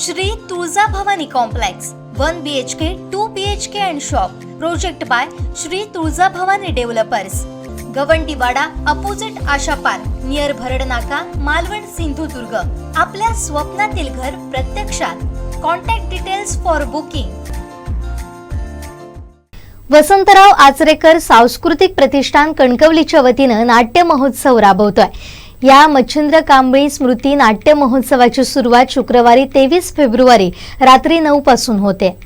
Shri Tulja Bhavani complex one B H K two B H K and shop project by Shri Tulja Bhavani developers Gavandiwada opposite Asha park near Bharad नाका मालवण सिंधुदुर्ग. आपल्या स्वप्नातील घर प्रत्यक्षात. Contact details for booking Vasantrao Achrekar सांस्कृतिक प्रतिष्ठान कणकवलीच्या वतीनं नाट्य महोत्सव राबवतोय. या मच्छिंद्र कांबळी स्मृती नाट्य महोत्सवाची सुरुवात शुक्रवारी तेवीस फेब्रुवारी रात्री नऊ पासून होते.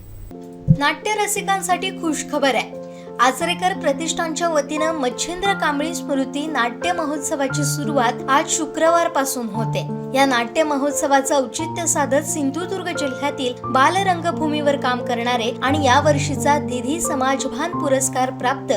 नाट्य रसिकांसाठी खुश खबर आहे. आचरेकर प्रतिष्ठानच्या वतीनं मच्छिंद्र कांबळी स्मृती नाट्य महोत्सवाची सुरुवात आज शुक्रवारपासून होते. या नाट्य महोत्सवाचं औचित्य साधत सिंधुदुर्ग जिल्ह्यातील बालरंगभूमीवर काम करणारे आणि या वर्षीचा दिधी समाजभान पुरस्कार प्राप्त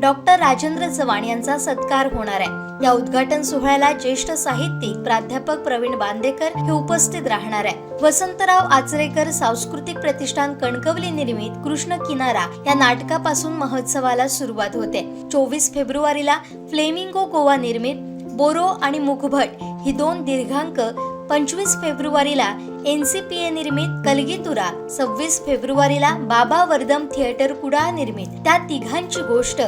डॉक्टर राजेंद्र चव्हाण यांचा सत्कार होणार आहे. या उद्घाटन सोहळ्याला ज्येष्ठ साहित्यिक प्राध्यापक प्रवीण बांदेकर हे उपस्थित राहणार आहे. वसंतराव आचरेकर सांस्कृतिक प्रतिष्ठान कणकवली निर्मित कृष्ण किनारा या नाटकापासून महोत्सवाला सुरुवात होते. चोवीस फेब्रुवारीला फ्लेमिंगो गोवा निर्मित बोरो आणि मुखभट ही दोन दीर्घांक पंचवीस फेब्रुवारीला एन सी पी ए निर्मित कलगीतुरा सव्वीस फेब्रुवारीला बाबा वर्दम थिएटर कुडा निर्मित. त्या तिघांची गोष्ट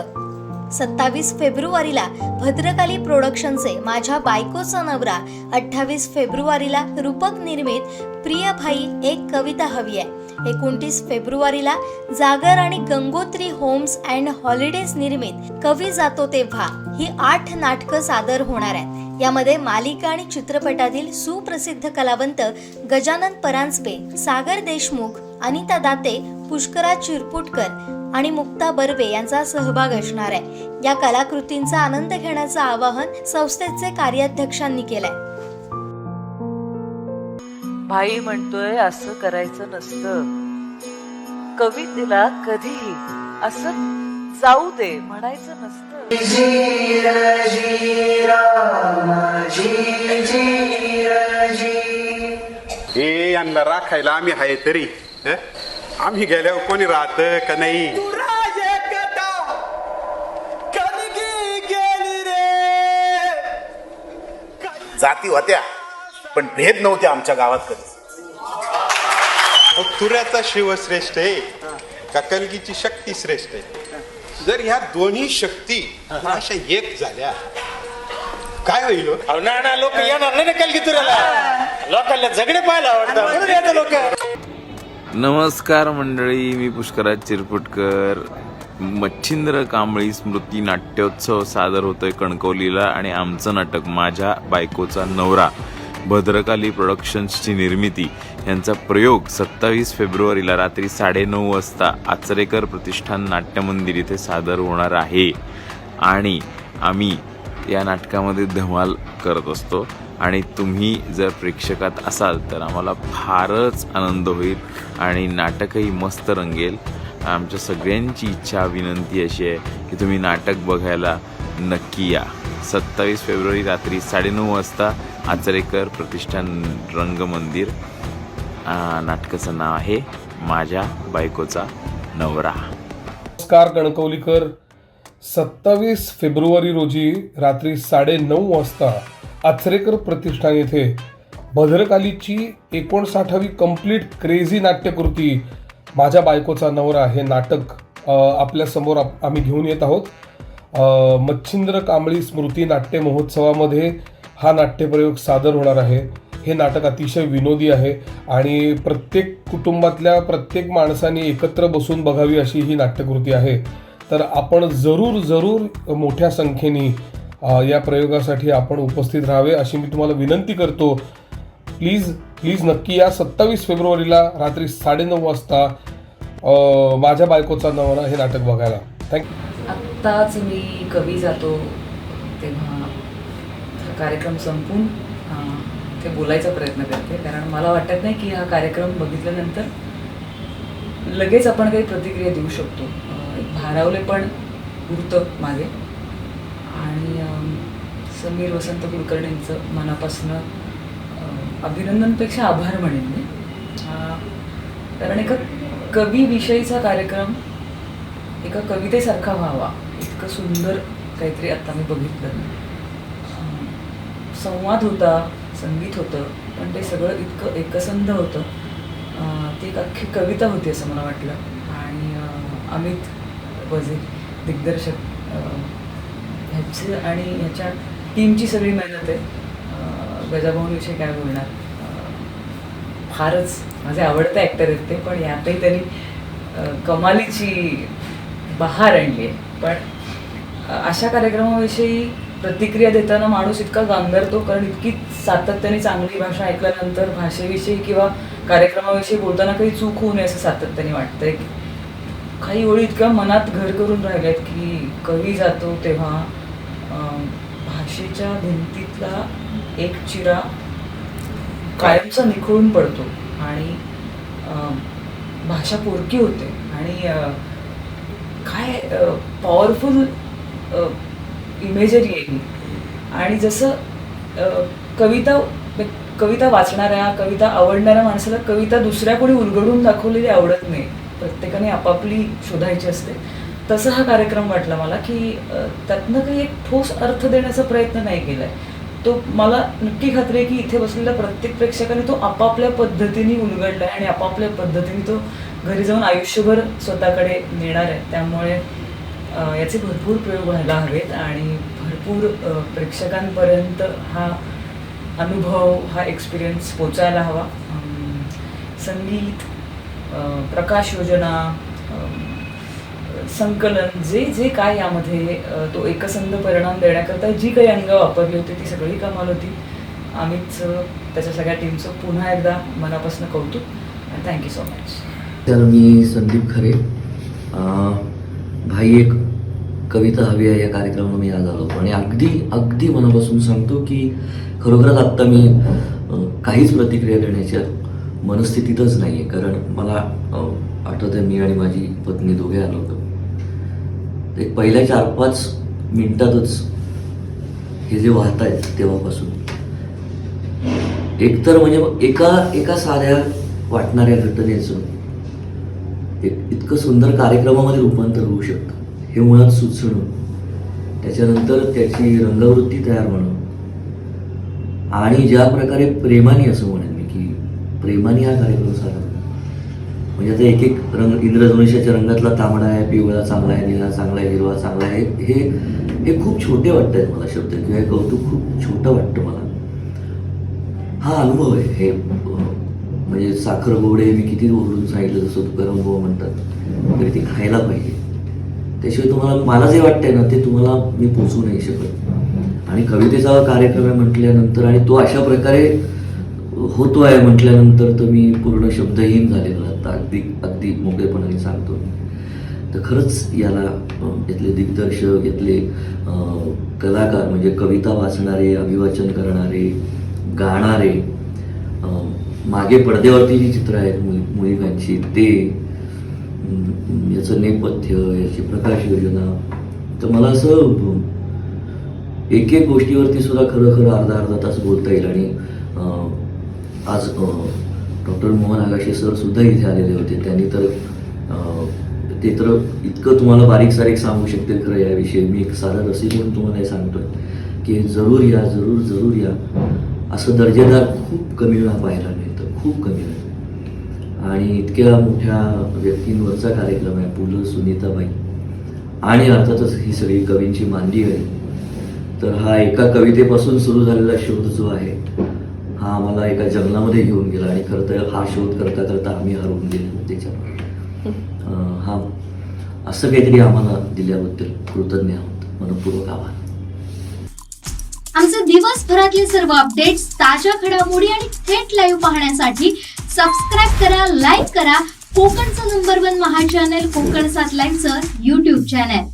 सत्तावीस फेब्रुवारीला भद्रकाली प्रोडक्शनचे माझ्या बायकोचा नवरा अठ्ठावीस फेब्रुवारीला रूपक निर्मित प्रिय भाई एक कविता हवी आहे. एकोणतीस फेब्रुवारीला जागर आणि गंगोत्री होम्स अँड हॉलिडेज निर्मित कवी जातो तेव्हा ही आठ नाटकं सादर होणार आहेत. यामध्ये मालिका आणि चित्रपटातील सुप्रसिद्ध कलावंत गजानन परांजपे सागर देशमुख अनिता दाते पुष्करा चिरपुटकर आणि मुक्ता बर्वे यांचा सहभाग असणार आहे. या कलाकृतींचा आनंद घेण्याचं आवाहन संस्थेचे कार्याध्यक्षांनी केलंय. भाई म्हणतोय असं करायचं नसतं. कवितेला कधीही असं जाऊ दे म्हणायचं नसतं. हे यांना राखायला आम्ही आहे तरी हं? आम्ही गेल्यावर कोणी राहत का नाही? जाती होत्या पण भेद नव्हते आमच्या गावात कधी. मग तुऱ्याचा शिव श्रेष्ठ आहे का कलगीची शक्ती श्रेष्ठ आहे? जर ह्या दोन्ही शक्ती अशा एक झाल्या काय होईल हो? ना ना लोक येणार नाही नकल की तुला लोकांना झगडे पाहायला आवडतात. म्हणून येतात लोक. नमस्कार मंडळी मी पुष्कराज चिरपुटकर मच्छिंद्र कांबळी स्मृती नाट्योत्सव सादर होतोय कणकवलीला आणि आमचं नाटक माझ्या बायकोचा नवरा भद्रकाली प्रोडक्शन्सची निर्मिती. यांचा प्रयोग सत्तावीस फेब्रुवारीला रात्री साडेनऊ वाजता आचरेकर प्रतिष्ठान नाट्यमंदिर इथे सादर होणार आहे. आणि आम्ही या नाटकामध्ये धमाल करत असतो. आणि तुम्ही जर प्रेक्षकात असाल तर आम्हाला फारच आनंद होईल आणि नाटकही मस्त रंगेल. आमच्या सगळ्यांची इच्छा विनंती अशी आहे की तुम्ही नाटक बघायला नक्की या. सत्तावीस फेब्रुवारी रात्री साडेनऊ वाजता आचरेकर प्रतिष्ठान रंगमंदिर नाटकाचं नाव आहे माझ्या बायकोचा नवरा. नमस्कार कणकवलीकर. सत्तावीस फेब्रुवारी रोजी रात्री साडेनऊ वाजता आचरेकर प्रतिष्ठान येथे भद्रकालीची एकोणसाठावी कंप्लीट क्रेझी नाट्यकृती माझ्या बायकोचा नवरा हे नाटक आपल्यासमोर आप- आम्ही घेऊन येत आहोत. मच्छिंद्र कांबळी स्मृती नाट्य महोत्सवामध्ये हा नाट्यप्रयोग सादर होणार आहे. हे नाटक अतिशय विनोदी आहे आणि प्रत्येक कुटुंबातल्या प्रत्येक माणसाने एकत्र बसून बघावी अशी ही नाट्यकृती आहे. तर आपण जरूर जरूर मोठ्या संख्येने या प्रयोगासाठी आपण उपस्थित राहावे अशी मी तुम्हाला विनंती करतो. प्लीज प्लीज नक्की या सत्तावीस फेब्रुवारीला रात्री साडेनऊ वाजता माझ्या बायकोचा नवरा हे नाटक बघायला. थँक्यू आत्ताच मी कवी जातो तेव्हा कार्यक्रम संपून ते बोलायचा प्रयत्न करते. कारण मला वाटत नाही की हा कार्यक्रम बघितल्यानंतर लगेच आपण काही प्रतिक्रिया देऊ शकतो. भारावले पण उरतं मागे. आणि समीर वसंत कुलकर्णींचं मनापासनं अभिनंदनपेक्षा आभार म्हणेन मी. कारण एका कवीविषयीचा कार्यक्रम एका कवितेसारखा व्हावा इतकं सुंदर काहीतरी आत्ता मी बघितलं. संवाद होता संगीत होतं पण ते सगळं इतकं एकसंध होतं. ती एक अख्खी कविता होती असं मला वाटलं. आणि अमित वजे दिग्दर्शक अं, ह्याची आणि ह्याच्या टीमची सगळी मेहनत आहे. गजाभाऊंविषयी काय बोलणार? फारच माझे आवडते ॲक्टर आहेत ते पण यातही त्यांनी कमालीची बहार आणली आहे. पण अशा कार्यक्रमाविषयी प्रतिक्रिया देताना माणूस इतका गांगरतो कारण इतकी सातत्याने चांगली भाषा ऐकल्यानंतर भाषेविषयी किंवा कार्यक्रमाविषयी बोलताना काही चूक होऊ नये असं सातत्याने वाटतंय. काही ओळी इतक्या मनात घर करून राहिल्यात की कवी जातो तेव्हा भाषेच्या भिंतीतला एक चिरा कायमचा निखळून पडतो आणि भाषा पोरकी होते आणि काय पॉवरफुल इमेजरी आहे ही. आणि जसं कविता कविता वाचणाऱ्या कविता आवडणाऱ्या माणसाला कविता दुसऱ्या कोणी उलगडून दाखवलेली आवडत नाही. प्रत्येकाने आपापली शोधायची असते. तसा हा कार्यक्रम वाटला मला की त्यातनं काही एक ठोस अर्थ देण्याचा प्रयत्न नाही केलाय. तो मला नक्की खात्री आहे की इथे बसलेल्या प्रत्येक प्रेक्षकाने तो आपापल्या पद्धतीने उलगडला आहे आणि आपापल्या पद्धतीने तो घरी जाऊन आयुष्यभर स्वतःकडे नेणार आहे. त्यामुळे याचे भरपूर प्रयोग व्हायला हवेत आणि भरपूर प्रेक्षकांपर्यंत हा अनुभव हा एक्सपिरियन्स पोचायला हवा. संगीत प्रकाश योजना संकलन जे जे काय यामध्ये तो एकसंध परिणाम देण्याकरता जी काही अंग वापरली होती ती सगळी कमाल होती. आम्हीच त्याच्या सगळ्या टीमचं पुन्हा एकदा मनापासून कौतुक आणि थँक्यू सो मच तर मी संदीप खरे. भाई एक कविता हवी आहे या कार्यक्रमाला मी आज आलो आणि अगदी अगदी मनापासून सांगतो की खरोखरच आत्ता मी काहीच प्रतिक्रिया देण्याच्या मनस्थितीतच नाही आहे कारण मला आठवतं आहे मी आणि माझी पत्नी दोघे आलो होतो. एक पहिल्या चार पाच मिनिटातच हे जे वाहत आहेत तेव्हापासून एकतर म्हणजे एका एका साध्या वाटणाऱ्या घटनेचं एक इतकं सुंदर कार्यक्रमामध्ये रूपांतर होऊ शकतं हे मुळात सुचणं त्याच्यानंतर त्याची रंगवृत्ती तयार होणं आणि ज्या प्रकारे प्रेमाने असं म्हणेन प्रेमाने हा कार्यक्रम सादर म्हणजे आता एक एक रंग इंद्रधनुष्याच्या रंगातला तांबडा आहे पिवळा चांगला आहे निळा चांगला आहे हिरवा चांगला आहे हे हे खूप छोटे वाटत आहेत मला शब्द किंवा हे कौतुक खूप छोटं वाटतं मला. हा अनुभव आहे. हे म्हणजे साखर गोडे मी किती ओरडून सांगितलं जसं तुकाराम भाऊ म्हणतात तरी ते खायला पाहिजे. त्याशिवाय तुम्हाला मला जे वाटतंय ना ते तुम्हाला मी पोचू नाही शकत. आणि कवितेचा कार्यक्रम म्हटल्यानंतर आणि तो अशा प्रकारे होतो आहे म्हटल्यानंतर तर मी पूर्ण शब्दहीन झालेलो आता अगदी अगदी मोकळेपणाने सांगतो तर खरंच याला यातले दिग्दर्शक यातले कलाकार म्हणजे कविता वाचणारे अभिवाचन करणारे गाणारे मागे पडद्यावरती जी चित्र आहेत मुली मुलिकांची ते याचं नेपथ्य याची प्रकाश योजना. तर मला असं एक एक गोष्टीवरती सुद्धा खरं खरं अर्धा अर्धा तास बोलता येईल आणि आज डॉक्टर मोहन आगाशे सर सुद्धा इथे आलेले होते. त्यांनी तर ते तर इतकं तुम्हाला बारीक सारीक सांगू शकतील खरं याविषयी मी एक साधा रसिक म्हणून तुम्हाला हे सांगतोय की जरूर या जरूर जरूर या. असं दर्जेदार खूप कमी वेळा पाहायला मिळतं. खूप कमी वेळा. आणि इतक्या मोठ्या व्यक्तींवरचा कार्यक्रम आहे पु ल सुनीताबाई. आणि अर्थातच ही सगळी कवींची मांडी आहे. तर हा एका कवितेपासून सुरू झालेला शोध जो आहे हा आम्हाला एका जंगलामध्ये घेऊन गेला आणि खरं तर हा शोध करता करता आम्ही हरवून गेलो त्याच्यामध्ये हा असं काहीतरी आम्हाला दिल्याबद्दल कृतज्ञ आहोत. मनपूर्वक आभार. आमचे दिवसभरातले सर्व अपडेट्स ताज्या घडामोडी आणि थेट लाईव्ह पाहण्यासाठी सबस्क्राईब करा लाईक करा. कोकणचं नंबर वन महा चॅनल कोकण सात लाईनचं युट्यूब चॅनल